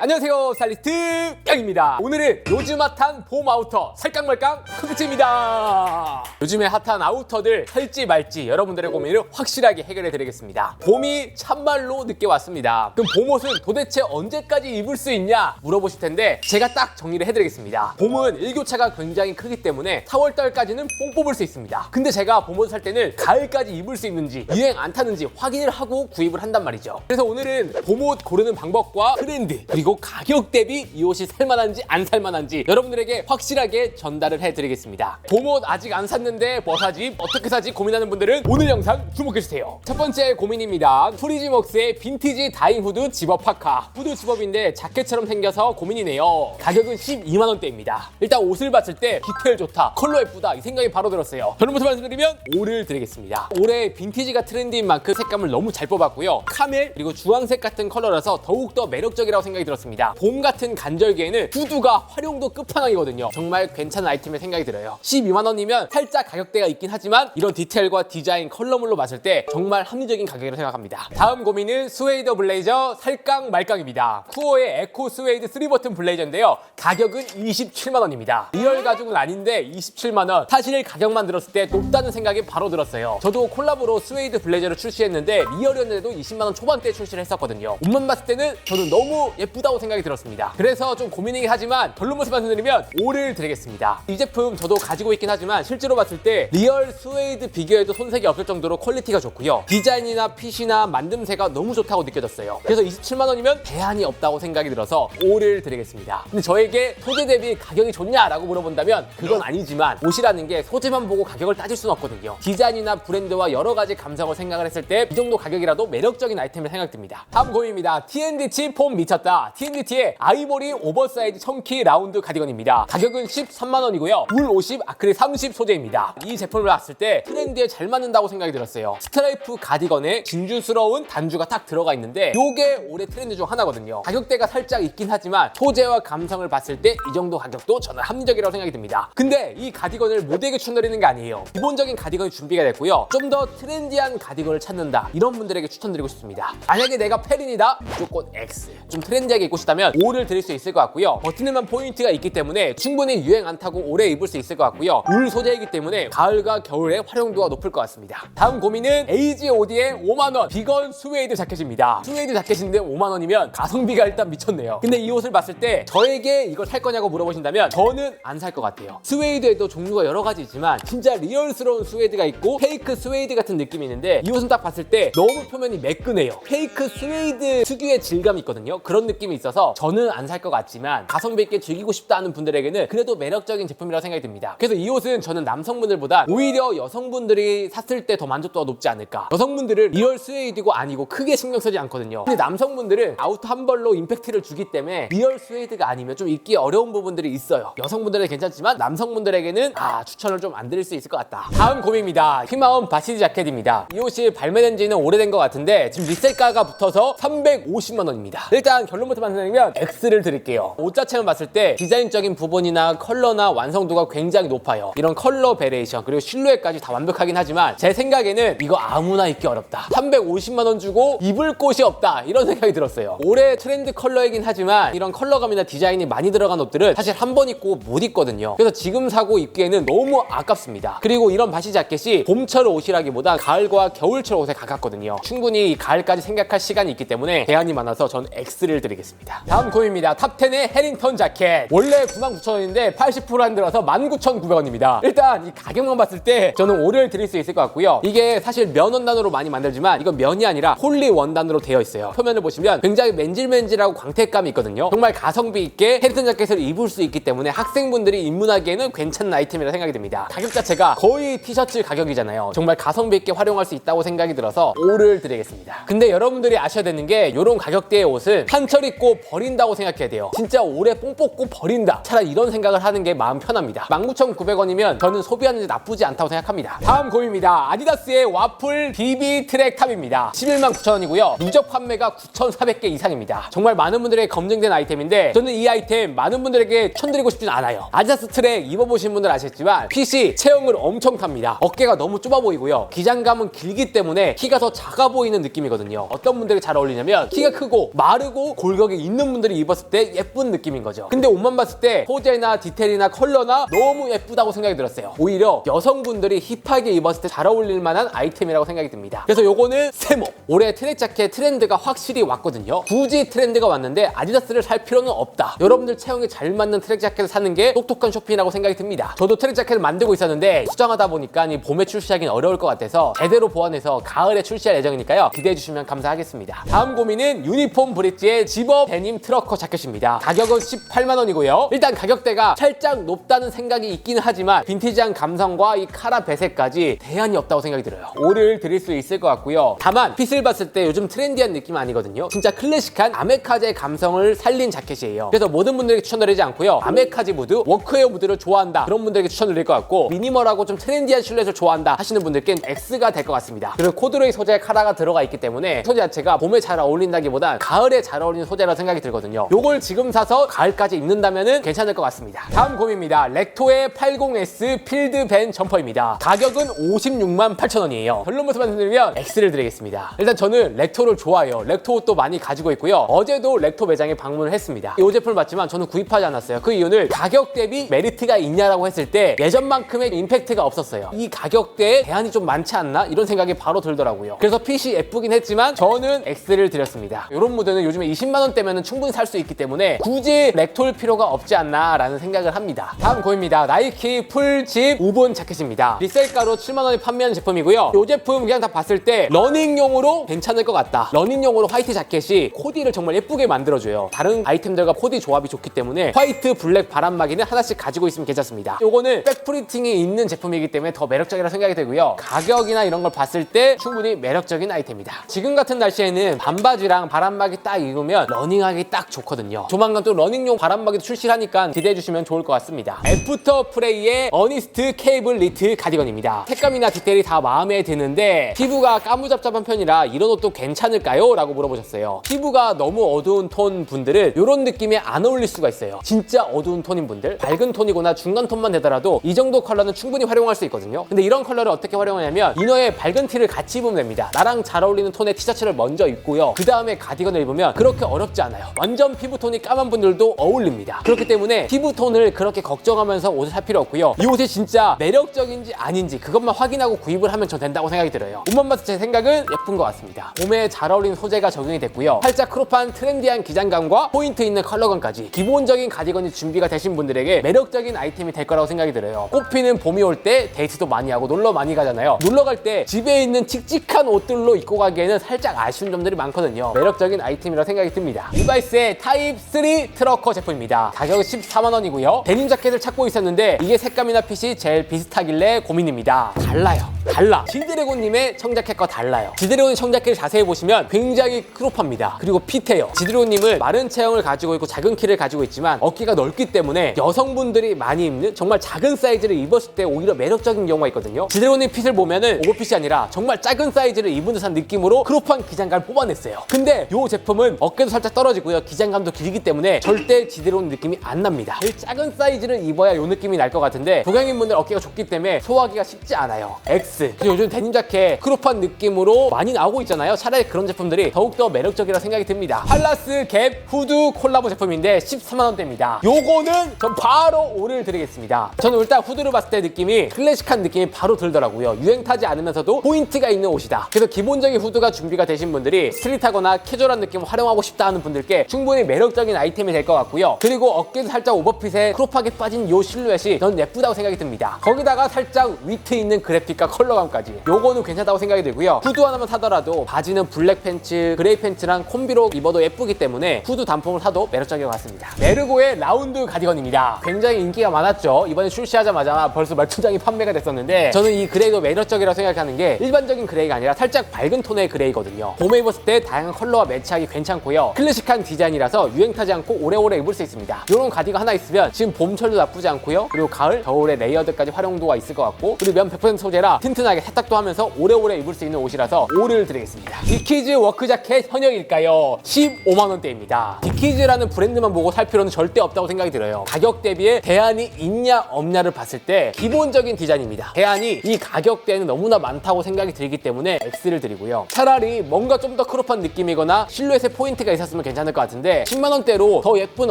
안녕하세요 스타일리스트 양입니다. 오늘은 요즘 핫한 봄 아우터 살깡 말깡 크크입니다. 요즘에 핫한 아우터들 살지 말지 여러분들의 고민을 확실하게 해결해 드리겠습니다. 봄이 참말로 늦게 왔습니다. 그럼 봄옷은 도대체 언제까지 입을 수 있냐 물어보실 텐데 제가 딱 정리를 해드리겠습니다. 봄은 일교차가 굉장히 크기 때문에 4월달까지는 뽕 뽑을 수 있습니다. 근데 제가 봄옷 살 때는 가을까지 입을 수 있는지 유행 안 타는지 확인을 하고 구입을 한단 말이죠. 그래서 오늘은 봄옷 고르는 방법과 트렌드 그리고 가격 대비 이 옷이 살만한지 안 살만한지 여러분들에게 확실하게 전달을 해드리겠습니다. 봄옷 아직 안 샀는데 뭐 사지 어떻게 사지 고민하는 분들은 오늘 영상 주목해주세요. 첫 번째 고민입니다. 프리지먹스의 빈티지 다잉 후드 집업 파카 후드 집업인데 자켓처럼 생겨서 고민이네요. 가격은 12만 원대입니다. 일단 옷을 봤을 때 디테일 좋다 컬러 예쁘다 이 생각이 바로 들었어요. 결론부터 말씀드리면 5를 드리겠습니다. 올해 빈티지가 트렌드인 만큼 색감을 너무 잘 뽑았고요. 카멜 그리고 주황색 같은 컬러라서 더욱더 매력적이라고 생각이 들었 습니다. 봄 같은 간절기에는 후드가 활용도 끝판왕이거든요. 정말 괜찮은 아이템의 생각이 들어요. 12만 원이면 살짝 가격대가 있긴 하지만 이런 디테일과 디자인, 컬러물로 봤을 때 정말 합리적인 가격이라고 생각합니다. 다음 고민은 스웨이더 블레이저 살깡 말깡입니다. 쿠어의 에코 스웨이드 3버튼 블레이저인데요. 가격은 27만 원입니다. 리얼 가죽은 아닌데 27만 원. 사실 가격만 들었을 때 높다는 생각이 바로 들었어요. 저도 콜라보로 스웨이드 블레이저를 출시했는데 리얼이었는데도 20만 원 초반대 출시를 했었거든요. 옷만 봤을 때는 저는 너무 예쁘다 고 생각이 들었습니다. 그래서 좀 고민이긴 하지만 결론 모습 말씀드리면 5를 드리겠습니다. 이 제품 저도 가지고 있긴 하지만 실제로 봤을 때 리얼 스웨이드 비교해도 손색이 없을 정도로 퀄리티가 좋고요. 디자인이나 핏이나 만듦새가 너무 좋다고 느껴졌어요. 그래서 27만 원이면 대안이 없다고 생각이 들어서 5를 드리겠습니다. 근데 저에게 소재 대비 가격이 좋냐라고 물어본다면 그건 아니지만 옷이라는 게 소재만 보고 가격을 따질 수는 없거든요. 디자인이나 브랜드와 여러 가지 감성을 생각을 했을 때 이 정도 가격이라도 매력적인 아이템이 생각됩니다. 다음 고민입니다. TNDT 폼 미쳤다. TNDT의 아이보리 오버사이즈 청키 라운드 가디건입니다. 가격은 13만 원이고요. 울 50, 아크릴 30 소재입니다. 이 제품을 봤을 때 트렌드에 잘 맞는다고 생각이 들었어요. 스트라이프 가디건에 진주스러운 단주가 딱 들어가 있는데 이게 올해 트렌드 중 하나거든요. 가격대가 살짝 있긴 하지만 소재와 감성을 봤을 때 이 정도 가격도 저는 합리적이라고 생각이 듭니다. 근데 이 가디건을 모두에게 추천드리는 게 아니에요. 기본적인 가디건이 준비가 됐고요. 좀 더 트렌디한 가디건을 찾는다. 이런 분들에게 추천드리고 싶습니다. 만약에 내가 페린이다 무조건 X. 좀 트렌디하게 입고 싶다면 5를 드릴 수 있을 것 같고요. 버티는만 포인트가 있기 때문에 충분히 유행 안 타고 오래 입을 수 있을 것 같고요. 울 소재이기 때문에 가을과 겨울에 활용도가 높을 것 같습니다. 다음 고민은 AGOD의 5만 원 비건 스웨이드 자켓입니다. 스웨이드 자켓인데 5만 원이면 가성비가 일단 미쳤네요. 근데 이 옷을 봤을 때 저에게 이걸 살 거냐고 물어보신다면 저는 안 살 것 같아요. 스웨이드에도 종류가 여러 가지 있지만 진짜 리얼스러운 스웨이드가 있고 페이크 스웨이드 같은 느낌이 있는데 이 옷은 딱 봤을 때 너무 표면이 매끈해요. 페이크 스웨이드 특유의 질감이 있거든요. 그런 느낌이 있어서 저는 안 살 것 같지만 가성비 있게 즐기고 싶다 하는 분들에게는 그래도 매력적인 제품이라고 생각이 듭니다. 그래서 이 옷은 저는 남성분들보다 오히려 여성분들이 샀을 때 더 만족도가 높지 않을까. 여성분들은 리얼 스웨이드고 아니고 크게 신경 쓰지 않거든요. 근데 남성분들은 아우터 한 벌로 임팩트를 주기 때문에 리얼 스웨이드가 아니면 좀 입기 어려운 부분들이 있어요. 여성분들은 괜찮지만 남성분들에게는 아 추천을 좀 안 드릴 수 있을 것 같다. 다음 고민입니다. 희마운 바시드 자켓입니다. 이 옷이 발매된 지는 오래된 것 같은데 지금 리셀가가 붙어서 350만 원입니다. 일단 결론부터 말씀드리면 X를 드릴게요. 옷 자체만 봤을 때 디자인적인 부분이나 컬러나 완성도가 굉장히 높아요. 이런 컬러 베레이션 그리고 실루엣까지 다 완벽하긴 하지만 제 생각에는 이거 아무나 입기 어렵다. 350만 원 주고 입을 곳이 없다. 이런 생각이 들었어요. 올해 트렌드 컬러이긴 하지만 이런 컬러감이나 디자인이 많이 들어간 옷들은 사실 한 번 입고 못 입거든요. 그래서 지금 사고 입기에는 너무 아깝습니다. 그리고 이런 바시 자켓이 봄철 옷이라기보다 가을과 겨울철 옷에 가깝거든요. 충분히 이 가을까지 생각할 시간이 있기 때문에 대안이 많아서 저는 X를 드리겠습니다. 다음 고민입니다. 탑10의 해링턴 자켓. 원래 99,000원인데 80% 한들어서 19,900원입니다. 일단 이 가격만 봤을 때 저는 5를 드릴 수 있을 것 같고요. 이게 사실 면 원단으로 많이 만들지만 이건 면이 아니라 폴리 원단으로 되어 있어요. 표면을 보시면 굉장히 맨질맨질하고 광택감이 있거든요. 정말 가성비 있게 해링턴 자켓을 입을 수 있기 때문에 학생분들이 입문하기에는 괜찮은 아이템이라 생각이 듭니다. 가격 자체가 거의 티셔츠 가격이잖아요. 정말 가성비 있게 활용할 수 있다고 생각이 들어서 5를 드리겠습니다. 근데 여러분들이 아셔야 되는 게 이런 가격대의 옷은 한철 입고 버린다고 생각해야 돼요. 진짜 오래 뽕 뽑고 버린다. 차라리 이런 생각을 하는 게 마음 편합니다. 19,900원이면 저는 소비하는 데 나쁘지 않다고 생각합니다. 다음 고입니다. 아디다스의 와플 BB 트랙 탑입니다. 11만 9천원이고요. 누적 판매가 9,400개 이상입니다. 정말 많은 분들에게 검증된 아이템인데 저는 이 아이템 많은 분들에게 추천드리고 싶진 않아요. 아디다스 트랙 입어보신 분들 아시겠지만 핏이 체형을 엄청 탑니다. 어깨가 너무 좁아 보이고요. 기장감은 길기 때문에 키가 더 작아 보이는 느낌이거든요. 어떤 분들이 잘 어울리냐면 키가 크고 마르고 골격이 가격이 있는 분들이 입었을 때 예쁜 느낌인 거죠. 근데 옷만 봤을 때 소재나 디테일이나 컬러나 너무 예쁘다고 생각이 들었어요. 오히려 여성분들이 힙하게 입었을 때 잘 어울릴 만한 아이템이라고 생각이 듭니다. 그래서 요거는 세모. 올해 트랙 자켓 트렌드가 확실히 왔거든요. 굳이 트렌드가 왔는데 아디다스를 살 필요는 없다. 여러분들 체형에 잘 맞는 트랙 자켓을 사는 게 똑똑한 쇼핑이라고 생각이 듭니다. 저도 트랙 자켓을 만들고 있었는데 수정하다 보니까 이 봄에 출시하기는 어려울 것 같아서 제대로 보완해서 가을에 출시할 예정이니까요. 기대해 주시면 감사하겠습니다. 다음 고민은 유니폼 브릿지의 집업 데님 트러커 자켓입니다. 가격은 18만 원이고요. 일단 가격대가 살짝 높다는 생각이 있기는 하지만 빈티지한 감성과 이 카라 배색까지 대안이 없다고 생각이 들어요. 오를 드릴 수 있을 것 같고요. 다만 핏을 봤을 때 요즘 트렌디한 느낌 아니거든요. 진짜 클래식한 아메카제 감성을 살린 자켓이에요. 그래서 모든 분들에게 추천드리지 않고요. 아메카지 무드, 워크웨어 무드를 좋아한다 그런 분들에게 추천드릴 것 같고 미니멀하고 좀 트렌디한 실루엣을 좋아한다 하시는 분들께는 X가 될 것 같습니다. 그리고 코드로이 소재 카라가 들어가 있기 때문에 소재 자체가 봄에 잘 어울린다기보단 가을에 잘 어울리는 소재 라고 생각이 들거든요. 요걸 지금 사서 가을까지 입는다면 괜찮을 것 같습니다. 다음 고민입니다. 렉토의 80S 필드 밴 점퍼입니다. 가격은 56만 8천 원이에요. 결론 모습 말씀드리면 X를 드리겠습니다. 일단 저는 렉토를 좋아해요. 렉토 옷도 많이 가지고 있고요. 어제도 렉토 매장에 방문을 했습니다. 이 제품을 봤지만 저는 구입하지 않았어요. 그 이유는 가격 대비 메리트가 있냐라고 했을 때 예전만큼의 임팩트가 없었어요. 이 가격대에 대안이 좀 많지 않나? 이런 생각이 바로 들더라고요. 그래서 핏이 예쁘긴 했지만 저는 X를 드렸습니다. 이런 무드는 요즘에 20만 원대 면 충분히 살 수 있기 때문에 굳이 렉토일 필요가 없지 않나라는 생각을 합니다. 다음 고입니다. 나이키 풀집 우본 자켓입니다. 리셀가로 7만 원에 판매하는 제품이고요. 이 제품 그냥 다 봤을 때 러닝용으로 괜찮을 것 같다. 러닝용으로 화이트 자켓이 코디를 정말 예쁘게 만들어줘요. 다른 아이템들과 코디 조합이 좋기 때문에 화이트, 블랙, 바람막이는 하나씩 가지고 있으면 괜찮습니다. 요거는 백프리팅이 있는 제품이기 때문에 더 매력적이라 생각이 들고요. 가격이나 이런 걸 봤을 때 충분히 매력적인 아이템이다. 지금 같은 날씨에는 반바지랑 바람막이 딱 입으면 러닝하기 딱 좋거든요. 조만간 또 러닝용 바람막이도 출시하니까 기대해 주시면 좋을 것 같습니다. 애프터 프레이의 어니스트 케이블 리트 가디건입니다. 색감이나 디테일이 다 마음에 드는데 피부가 까무잡잡한 편이라 이런 옷도 괜찮을까요? 라고 물어보셨어요. 피부가 너무 어두운 톤 분들은 이런 느낌에 안 어울릴 수가 있어요. 진짜 어두운 톤인 분들 밝은 톤이거나 중간 톤만 되더라도 이 정도 컬러는 충분히 활용할 수 있거든요. 근데 이런 컬러를 어떻게 활용하냐면 이너에 밝은 티를 같이 입으면 됩니다. 나랑 잘 어울리는 톤의 티셔츠를 먼저 입고요. 그 다음에 가디건을 입으면 그렇게 어렵지 않아요. 완전 피부톤이 까만 분들도 어울립니다. 그렇기 때문에 피부톤을 그렇게 걱정하면서 옷을 살 필요 없고요. 이 옷이 진짜 매력적인지 아닌지 그것만 확인하고 구입을 하면 전 된다고 생각이 들어요. 옷만 봐서 제 생각은 예쁜 것 같습니다. 봄에 잘 어울리는 소재가 적용이 됐고요. 살짝 크롭한 트렌디한 기장감과 포인트 있는 컬러감까지 기본적인 가디건이 준비가 되신 분들에게 매력적인 아이템이 될 거라고 생각이 들어요. 꽃피는 봄이 올 때 데이트도 많이 하고 놀러 많이 가잖아요. 놀러 갈 때 집에 있는 칙칙한 옷들로 입고 가기에는 살짝 아쉬운 점들이 많거든요. 매력적인 아이템이라고 생각이 듭니다. 리바이스의 타입 3 트러커 제품입니다. 가격은 14만 원이고요. 데님 자켓을 찾고 있었는데 이게 색감이나 핏이 제일 비슷하길래 고민입니다. 달라요. 달라. 지드래곤님의 청자켓과 달라요. 지드래곤 청자켓을 자세히 보시면 굉장히 크롭합니다. 그리고 핏해요. 지드래곤님은 마른 체형을 가지고 있고 작은 키를 가지고 있지만 어깨가 넓기 때문에 여성분들이 많이 입는 정말 작은 사이즈를 입었을 때 오히려 매력적인 경우가 있거든요. 지드래곤님 핏을 보면은 오버핏이 아니라 정말 작은 사이즈를 입은 듯한 느낌으로 크롭한 기장감을 뽑아냈어요. 근데 이 제품은 어깨도 살짝 떨어지고요. 기장감도 길기 때문에 절대 지드래곤 느낌이 안 납니다. 제일 작은 사이즈를 입어야 이 느낌이 날 것 같은데 고객님분들 어깨가 좁기 때문에 소화하기가 쉽지 않아요. X. 그리고 요즘 데님 자켓 크롭한 느낌으로 많이 나오고 있잖아요. 차라리 그런 제품들이 더욱더 매력적이라 생각이 듭니다. 팔라스 갭 후드 콜라보 제품인데 13만 원대입니다. 요거는 전 바로 오를 드리겠습니다. 저는 일단 후드를 봤을 때 느낌이 클래식한 느낌이 바로 들더라고요. 유행 타지 않으면서도 포인트가 있는 옷이다. 그래서 기본적인 후드가 준비가 되신 분들이 스트릿하거나 캐주얼한 느낌을 활용하고 싶다 하는 분들께 충분히 매력적인 아이템이 될 것 같고요. 그리고 어깨도 살짝 오버핏에 크롭하게 빠진 요 실루엣이 전 예쁘다고 생각이 듭니다. 거기다가 살짝 위트 있는 그래픽과 컬러감까지 요거는 괜찮다고 생각이 들고요. 후드 하나만 사더라도 바지는 블랙 팬츠, 그레이 팬츠랑 콤비로 입어도 예쁘기 때문에 후드 단품을 사도 매력적인 것 같습니다. 메르고의 라운드 가디건입니다. 굉장히 인기가 많았죠. 이번에 출시하자마자 벌써 몇 천 장이 판매가 됐었는데 저는 이 그레이도 매력적이라고 생각하는 게 일반적인 그레이가 아니라 살짝 밝은 톤의 그레이거든요. 봄에 입었을 때 다양한 컬러와 매치하기 괜찮고요. 클래식한 디자인이라서 유행 타지 않고 오래오래 입을 수 있습니다. 이런 가디가 하나 있으면 지금 봄철도 나쁘지 않고요. 그리고 가을, 겨울에 레이어드까지 활용도가 있을 것 같고 그리고 면 100% 소재라 튼튼하게 세탁도 하면서 오래오래 입을 수 있는 옷이라서 5를 드리겠습니다. 디키즈 워크 자켓 현역일까요? 15만 원대입니다. 디키즈라는 브랜드만 보고 살 필요는 절대 없다고 생각이 들어요. 가격 대비에 대안이 있냐 없냐를 봤을 때 기본적인 디자인입니다. 대안이 이 가격대에는 너무나 많다고 생각이 들기 때문에 X를 드리고요. 차라리 뭔가 좀 더 크롭한 느낌이거나 실루엣에 포인트가 있었으면 괜찮을 것 같은데 10만 원대로 더 예쁜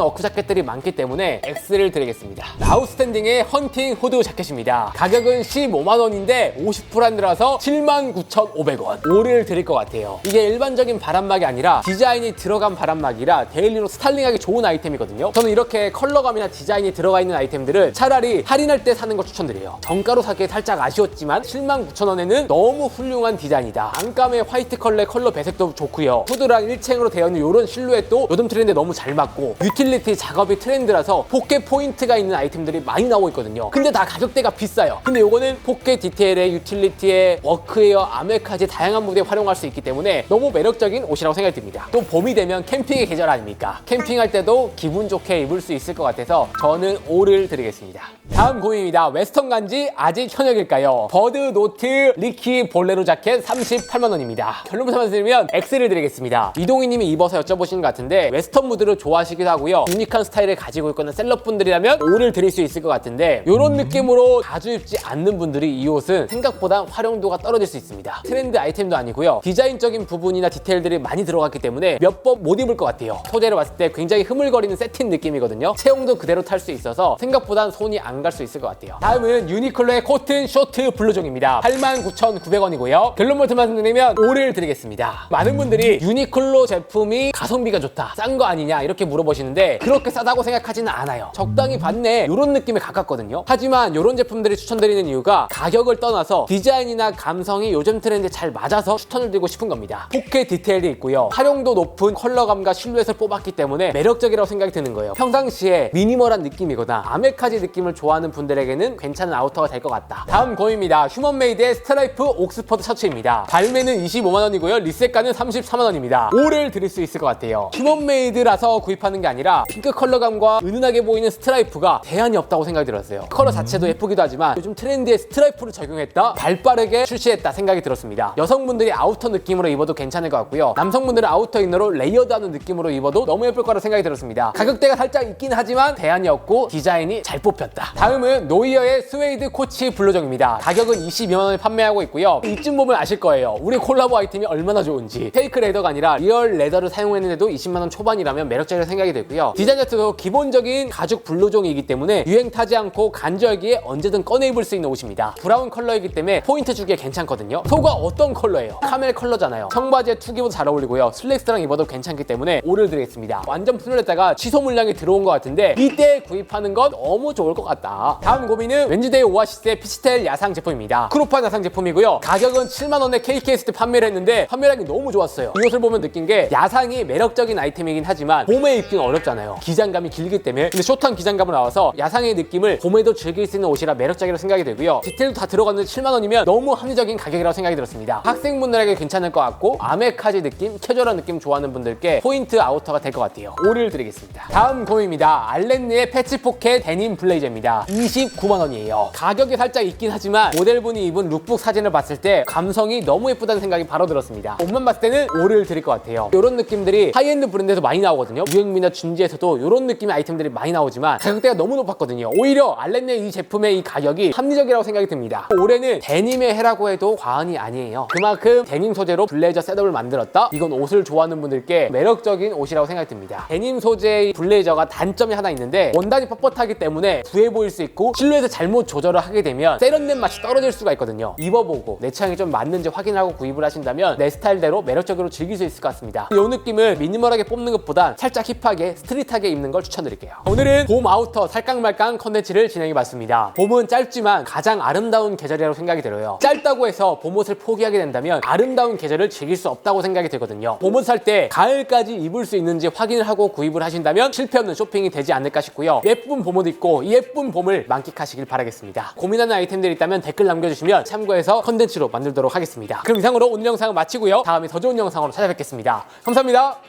어크 자켓들이 많기 때문에 X를 드리겠습니다. 아웃스탠딩의 헌팅 후드 자켓입니다. 가격은 15만 원인데 50% 할인이라서 79,500원. 5를 드릴 것 같아요. 이게 일반적인 바람막이 아니라 디자인이 들어간 바람막이라 데일리 로 스타일링하기 좋은 아이템이거든요. 저는 이렇게 컬러감이나 디자인이 들어가 있는 아이템들을 차라리 할인할 때 사는 걸 추천드려요. 정가로 사기에 살짝 아쉬웠지만 79,000원에는 너무 훌륭한 디자인이다. 안감의 화이트 컬러의 컬러 배색도 좋고요. 후드랑 일체형으로 되어 있는 이런 실루엣도 요즘 트렌드에 너무 잘 맞고 유틸리티 작업이 트렌드라서 포켓 포인트가 있는 아이템들이 많이 나오고 있거든요. 근데 다 가격대가 비싸요. 근데 요거는 포켓 디테일에 유틸리티에 워크웨어, 아메카지 다양한 무대에 활용할 수 있기 때문에 너무 매력적인 옷이라고 생각이 듭니다. 또 봄이 되면 캠핑의 계절 아닙니까? 캠핑할 때도 기분 좋게 입을 수 있을 것 같아서 저는 5를 드리겠습니다. 다음 고민입니다. 웨스턴 간지 아직 현역일까요? 버드 노트 리키 볼레로 자켓 38만 원입니다. 결론부터 말씀드리면 X를 드리겠습니다. 이동희님이 입어서 여쭤보시는 것 같은데 웨스턴 무드를 좋아하시기도 하고요. 유니크한 스타일을 가지고 있거나 셀럽분들이라면 5를 드릴 수 있을 것 같은데 이런 느낌으로 자주 입지 않는 분들이 이 옷은 생각보다 활용도가 떨어질 수 있습니다. 트렌드 아이템도 아니고요. 디자인적인 부분이나 디테일들이 많이 들어갔기 때문에 몇 번 못 입을 것 같아요. 소재를 봤을 때 굉장히 흐물거리는 세틴 느낌이거든요. 체형도 그대로 탈 수 있어서 생각보단 손이 안 갈 수 있을 것 같아요. 다음은 유니클로의 코튼 쇼트 블루종입니다. 89,900원이고요. 결론부터 말씀드리면 5를 드리겠습니다. 많은 분들이 유니클로 제품이 가성비가 좋다, 싼 거 아니냐 이렇게 물어보시는데 그렇게 싸다고 생각하지는 않아요. 적당히 받네 이런 느낌에 가깝거든요. 하지만 이런 제품들이 추천드리는 이유가 가격을 떠나서 디자인이나 감성이 요즘 트렌드에 잘 맞아서 추천을 드리고 싶은 겁니다. 포켓 디테일이 있고요. 활용도 높은 컬러감과 실루엣을 뽑았기 때문에 매력적이라고 생각이 드는 거예요. 평상시에 미니멀한 느낌이거나 아메카지 느낌을 좋아하는 분들에게는 괜찮은 아우터가 될 것 같다. 다음 고입니다. 휴먼메이드의 스트라이프 옥스퍼드 셔츠입니다. 발매는 25만 원이고요. 리셋가는 34만 원입니다. 5를 드릴 수 있을 것 같아요. 휴먼메이드라서 구입하는 게 아니라 핑크 컬러감과 은은하게 보이는 스트라이프가 대안이 없다고 생각이 들었어요. 컬러 자체도 예쁘기도 하지만 요즘 트렌드에 스트라이프를 적용했다, 발 빠르게 출시했다 생각이 들었습니다. 여성분들이 아우터 느낌으로 입어도 괜찮을 것 같고요. 남성분들은 아우터 이너로 레이어드하는 느낌으로 입어도 너무 예쁠 거라 생각이 들었습니다. 가격대가 살짝 있긴 하지만 대안이 없고 디자인이 잘 뽑혔다. 다음은 노이어의 스웨이드 코치 블루종입니다. 가격은 22만 원에 판매하고 있고요. 이쯤 보면 아실 거예요. 우리 콜라보 아이템이 얼마나 좋은지. 페이크 레더가 아니라 리얼 레더를 사용했는데도 20만 원 초반이라면 매력적이라 생각이 들고요. 디자인 자체도 기본적인 가죽 블루종이기 때문에 유행 타지 않고 간절기에 언제든 꺼내 입을 수 있는 옷입니다. 브라운 컬러이기 때문에 포인트 주기에 괜찮거든요. 속가 어떤 컬러예요? 카멜 컬러잖아요. 청바지에 투기보다 잘 어울리고요. 슬랙스랑 입어도 괜찮기 때문에 5를 드리겠습니다. 완전 푸널했다가 취소 물량이 들어온 것 같은데 이때 구입하는 건 너무 좋을 것 같다. 다음 고민은 왠지데이 오아시스의 피치텔 야상 제품입니다. 크롭한 야상 제품이고요. 가격은 7만 원에 KKS 때 판매를 했는데 판매량이 너무 좋았어요. 이 옷을 보면 느낀 게 야상이 매력적인 아이템이긴 하지만 봄에 입기는 어렵잖아요. 기장감이 길기 때문에 근데 숏한 기장감으로 나와서 야상의 느낌을 봄에도 즐길 수 있는 옷이라 매력적이라고 생각이 들고요. 디테일도 다 들어갔는데 7만 원이면 너무 합리적인 가격이라고 생각이 들었습니다. 학생분들에게 괜찮을 것 같고 아메카지 느낌, 캐주얼한 느낌 좋아하는 분들께 포인트 아우터가 될 것 같아요. 5를 드리겠습니다. 다음 고민입니다. 알렌느의 패치 포켓 데님 블레이저입니다. 29만 원이에요. 가격이 살짝 있긴 하지만 모델분이 입은 룩북 사진을 봤을 때 감성이 너무 예쁘다는 생각이 바로 들었습니다. 옷만 봤을 때는 5를 드릴 것 같아요. 이런 느낌들이 하이엔드 브랜드에서 많이 나오거든요. 유행미나 준지에서도 이런 느낌의 아이템들이 많이 나오지만 가격대가 너무 높았거든요. 오히려 알렌네 이 제품의 이 가격이 합리적이라고 생각이 듭니다. 올해는 데님의 해라고 해도 과언이 아니에요. 그만큼 데님 소재로 블레이저 셋업을 만들었다? 이건 옷을 좋아하는 분들께 매력적인 옷이라고 생각 이 듭니다. 데님 소재의 블레이저가 단점이 하나 있는데 원단이 뻣뻣하기 때문에 부해 보일 수 있고 실루엣을 잘못 조절을 하게 되면 세련된 맛이 떨어질 수가 있거든요. 입어보고 내 취향이 좀 맞는지 확인하고 구입을 하신다면 내 스타일대로 매력적으로 즐길 수 있을 것 같습니다. 이 느낌을 미니멀하게 뽑는 것보단 살짝 힙하게 스트릿하게 입는 걸 추천드릴게요. 오늘은 봄 아우터 살깡말깡 컨텐츠를 진행해봤습니다. 봄은 짧지만 가장 아름다운 계절이라고 생각이 들어요. 짧다고 해서 봄옷을 포기하게 된다면 아름다운 계절을 즐길 수 없다고 생각이 들거든요. 봄옷 살 때 가을까지 입을 수 있는지 확인을 하고 구입을 하신다면 실패 없는 쇼핑이 되지 않을까 싶고요. 예쁜 봄옷 입고 이 예쁜 봄을 만끽하시길 바라겠습니다. 고민하는 아이템들이 있다면 댓글 남겨주시면 참고해서 컨텐츠로 만들도록 하겠습니다. 그럼 이상으로 오늘 영상은 마치고요. 다음에 더 좋은 영상으로 찾아뵙겠습니다. 감사합니다.